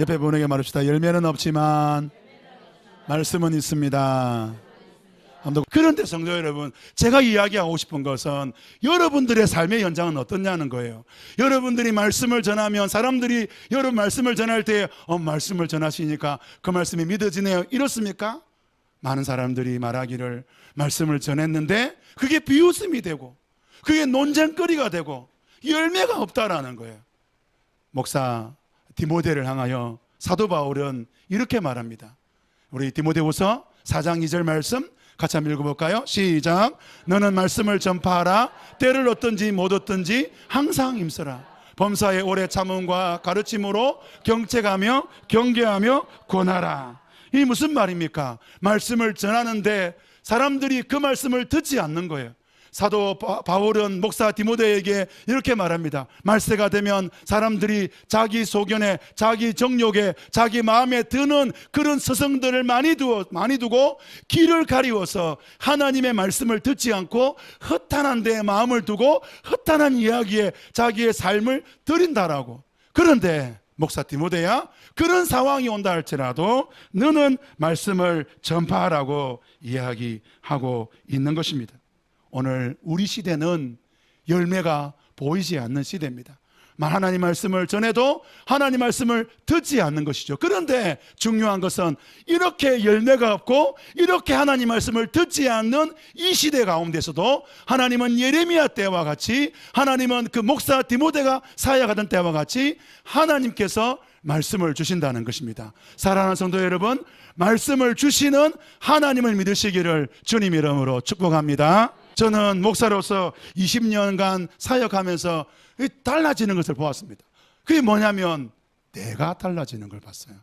옆에 분에게 말합시다. 열매는 없지만 말씀은 있습니다. 그런데 성도 여러분, 제가 이야기하고 싶은 것은 여러분들의 삶의 현장은 어떻냐는 거예요. 여러분들이 말씀을 전하면 사람들이 여러분 말씀을 전할 때 어, 말씀을 전하시니까 그 말씀이 믿어지네요. 이렇습니까? 많은 사람들이 말하기를 말씀을 전했는데 그게 비웃음이 되고 그게 논쟁거리가 되고 열매가 없다라는 거예요. 목사 디모데를 향하여 사도 바울은 이렇게 말합니다. 우리 디모데후서 4장 2절 말씀 같이 한번 읽어볼까요? 시작. 너는 말씀을 전파하라. 때를 얻든지 못 얻든지 항상 힘써라. 범사의 오래 참음과 가르침으로 경책하며 경계하며 권하라. 이 무슨 말입니까? 말씀을 전하는데 사람들이 그 말씀을 듣지 않는 거예요. 사도 바- 바울은 목사 디모데에게 이렇게 말합니다. 말세가 되면 사람들이 자기 소견에, 자기 정욕에, 자기 마음에 드는 그런 서성들을 많이 두어 많이 두고 길을 가리워서 하나님의 말씀을 듣지 않고 허탄한 데 마음을 두고 허탄한 이야기에 자기의 삶을 드린다라고. 그런데 목사 디모데야 그런 상황이 온다 할지라도 너는 말씀을 전파하라고 이야기하고 있는 것입니다. 오늘 우리 시대는 열매가 보이지 않는 시대입니다. 만 하나님 말씀을 전해도 하나님 말씀을 듣지 않는 것이죠. 그런데 중요한 것은 이렇게 열매가 없고 이렇게 하나님 말씀을 듣지 않는 이 시대 가운데서도 하나님은 예레미야 때와 같이 하나님은 그 목사 디모데가 사역하던 때와 같이 하나님께서 말씀을 주신다는 것입니다. 사랑하는 성도 여러분, 말씀을 주시는 하나님을 믿으시기를 주님 이름으로 축복합니다. 저는 목사로서 20년간 사역하면서 달라지는 것을 보았습니다. 그게 뭐냐면 내가 달라지는 걸 봤어요.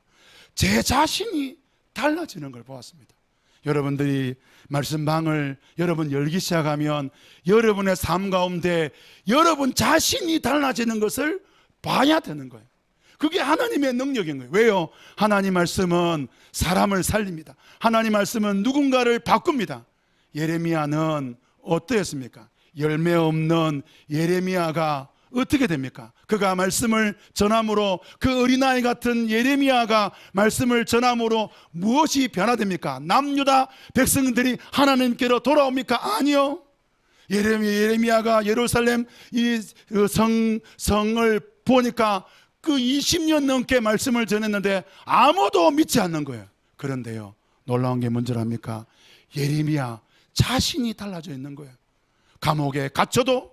제 자신이 달라지는 걸 보았습니다. 여러분들이 말씀방을 여러분 열기 시작하면 여러분의 삶 가운데 여러분 자신이 달라지는 것을 봐야 되는 거예요. 그게 하나님의 능력인 거예요. 왜요? 하나님 말씀은 사람을 살립니다. 하나님 말씀은 누군가를 바꿉니다. 예레미야는 어떠했습니까? 열매 없는 예레미야가 어떻게 됩니까? 그가 말씀을 전함으로 그 어린아이 같은 예레미야가 말씀을 전함으로 무엇이 변화됩니까? 남유다 백성들이 하나님께로 돌아옵니까? 아니요. 예레미, 예레미야가 예루살렘 이 성, 성을 보니까 그 20년 넘게 말씀을 전했는데 아무도 믿지 않는 거예요. 그런데요, 놀라운 게 뭔지랍니까? 예레미야 자신이 달라져 있는 거예요. 감옥에 갇혀도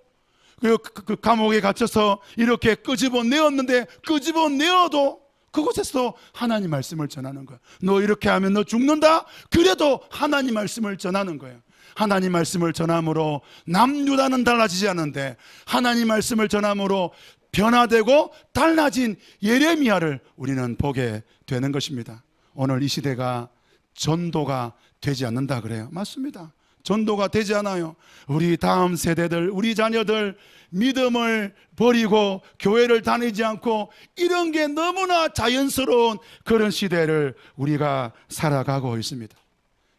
그, 그- 그 감옥에 갇혀서 이렇게 끄집어 내었는데 끄집어 내어도 그곳에서도 하나님 말씀을 전하는 거예요. 너 이렇게 하면 너 죽는다? 그래도 하나님 말씀을 전하는 거예요. 하나님 말씀을 전함으로 남유다는 달라지지 않는데 하나님 말씀을 전함으로 변화되고 달라진 예레미야를 우리는 보게 되는 것입니다. 오늘 이 시대가 전도가 되지 않는다 그래요. 맞습니다. 전도가 되지 않아요. 우리 다음 세대들, 우리 자녀들 믿음을 버리고 교회를 다니지 않고 이런 게 너무나 자연스러운 그런 시대를 우리가 살아가고 있습니다.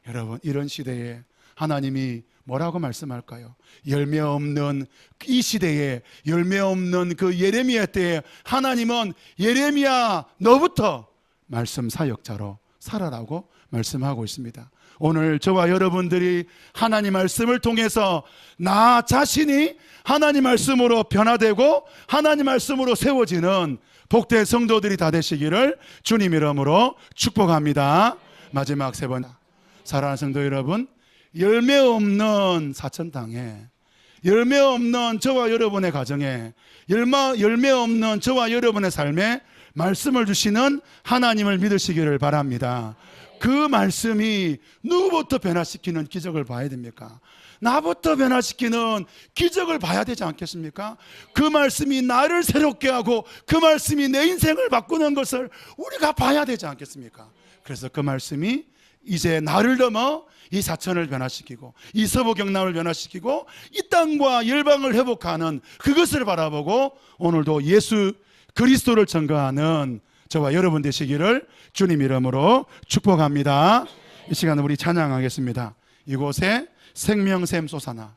여러분, 이런 시대에 하나님이 뭐라고 말씀할까요? 열매 없는 이 시대에 열매 없는 그 예레미야 때에 하나님은 예레미야 너부터 말씀 사역자로 살아라고 말씀하고 있습니다. 오늘 저와 여러분들이 하나님 말씀을 통해서 나 자신이 하나님 말씀으로 변화되고 하나님 말씀으로 세워지는 복된 성도들이 다 되시기를 주님 이름으로 축복합니다. 마지막 세 번. 사랑하는 성도 여러분, 열매 없는 사천 땅에 열매 없는 저와 여러분의 가정에 열매 없는 저와 여러분의 삶에 말씀을 주시는 하나님을 믿으시기를 바랍니다. 그 말씀이 누구부터 변화시키는 기적을 봐야 됩니까? 나부터 변화시키는 기적을 봐야 되지 않겠습니까? 그 말씀이 나를 새롭게 하고 그 말씀이 내 인생을 바꾸는 것을 우리가 봐야 되지 않겠습니까? 그래서 그 말씀이 이제 나를 넘어 이 사천을 변화시키고 이 서부 경남을 변화시키고 이 땅과 열방을 회복하는 그것을 바라보고 오늘도 예수 그리스도를 증거하는 저와 여러분 되시기를 주님 이름으로 축복합니다. 이 시간 우리 찬양하겠습니다. 이곳에 생명샘 솟아나